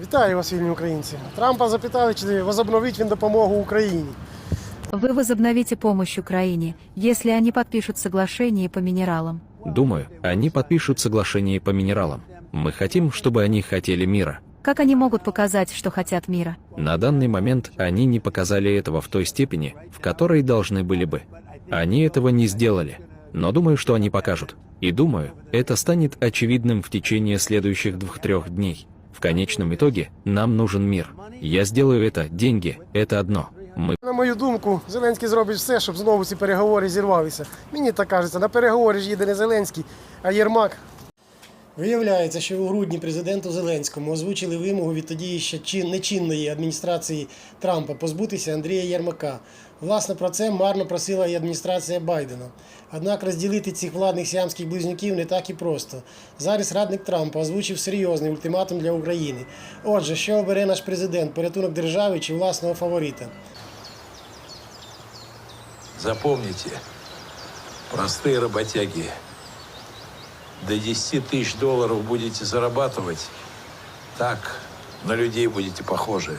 Вітаю вас, вільні українці. Трампа запитали, чи возобновить він допомогу Україні. Вы возобновите помощь Украине, если они подпишут соглашение по минералам. Думаю, они подпишут соглашение по минералам. Мы хотим, чтобы они хотели мира. Как они могут показать, что хотят мира? На данный момент они не показали этого в той степени, в которой должны были бы. Они этого не сделали. Но думаю, что они покажут. И думаю, это станет очевидным в течение следующих двух-трех дней. В конечном итоге, нам нужен мир. Я сделаю это, деньги, это одно. Мы На мою думку, Зеленський зробить все, щоб знову ці переговори зірвалися. Мені так кажеться, на переговори ж їде не Зеленський, а Єрмак. Виявляється, що у грудні президенту Зеленському озвучили вимогу від тоді ще чин- нечинної адміністрації Трампа позбутися Андрія Єрмака. Власне, про це марно просила і адміністрація Байдена. Однак розділити цих владних сіамських близнюків не так і просто. Зараз радник Трампа озвучив серйозний ультиматум для України. Отже, що обере наш президент порятунок держави чи власного фаворита? Запомните, простые работяги, до 10 тысяч долларов будете зарабатывать, так на людей будете похожи.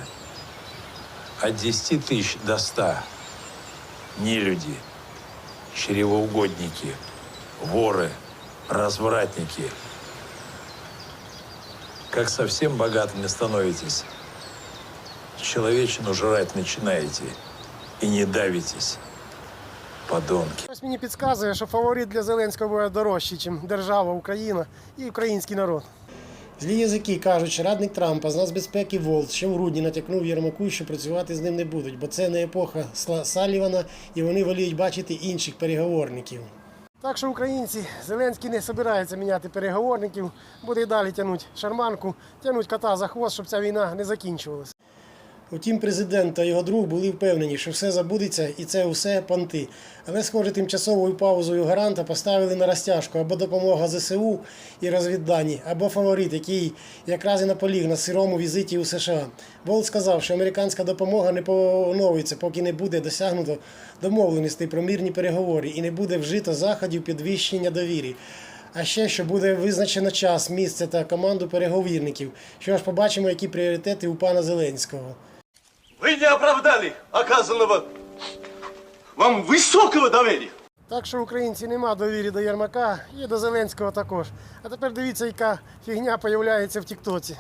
От 10 тысяч до 100 не люди, чревоугодники, воры, развратники. Как совсем богатыми становитесь, человечину жрать начинаете и не давитесь. Подонки. Ось мені підказує, що фаворит для Зеленського буде дорожчий, ніж держава Україна і український народ. Злі язики кажуть, що радник Трампа з нацбезпеки Волт ще в грудні натякнув Єрмаку, що працювати з ним не будуть, бо це не епоха Сла- Салівана, і вони воліють бачити інших переговорників. Так що українці, Зеленський не збирається міняти переговорників, буде й далі тягнути шарманку, тягнути кота за хвост, щоб ця війна не закінчувалася. Утім, президент та його друг були впевнені, що все забудеться і це усе понти. Але, схоже, тимчасовою паузою гаранта поставили на розтяжку або допомога ЗСУ і розвіддані, або фаворит, який якраз і наполіг на сирому візиті у США. Болт сказав, що американська допомога не поновиться, поки не буде досягнуто домовленостей про мирні переговори і не буде вжито заходів підвищення довіри. А ще що буде визначено час, місце та команду переговірників. Що ж побачимо, які пріоритети у пана Зеленського. Вы не оправдали оказанного вам высокого доверия. Так що українці нема довіри до Єрмака і до Зеленського також. А тепер дивіться, яка фігня появляється в Тіктоці.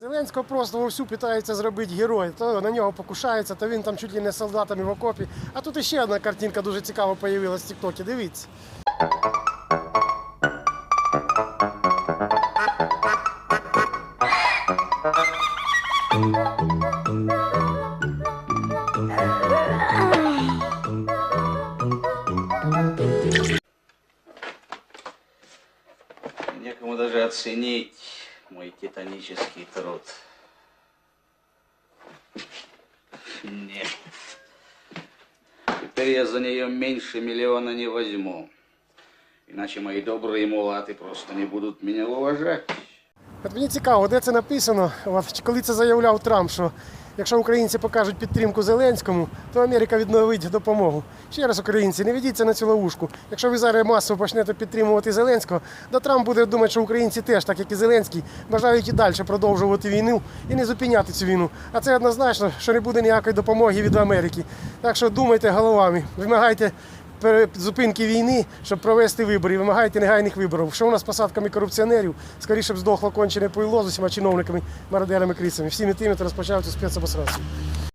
Зеленського просто вовсю питається зробити герой. То на нього покушаються, то він там чуть ли не солдатами в окопі. А тут іще одна картинка дуже цікава появилась в Тіктокі. Дивіться. Некому даже оценить мой титанический труд. Нет. Теперь я за нее меньше миллиона не возьму. Иначе мои добрые мулаты просто не будут меня уважать. От мені цікаво, де це написано, коли це заявляв Трамп, що якщо українці покажуть підтримку Зеленському, то Америка відновить допомогу. Ще раз, українці, не ведіться на цю ловушку. Якщо ви зараз масово почнете підтримувати Зеленського, то Трамп буде думати, що українці теж, так як і Зеленський, бажають і далі продовжувати війну і не зупиняти цю війну. А це однозначно, що не буде ніякої допомоги від Америки. Так що думайте головами, вимагайте зупинки війни, щоб провести вибори, вимагайте негайних виборів. Що у нас з посадками корупціонерів? Скоріше б здохло кончене пойло з усіма чиновниками, мародерами, крисами. Всіми тими, хто розпочав цю спецобосрацію.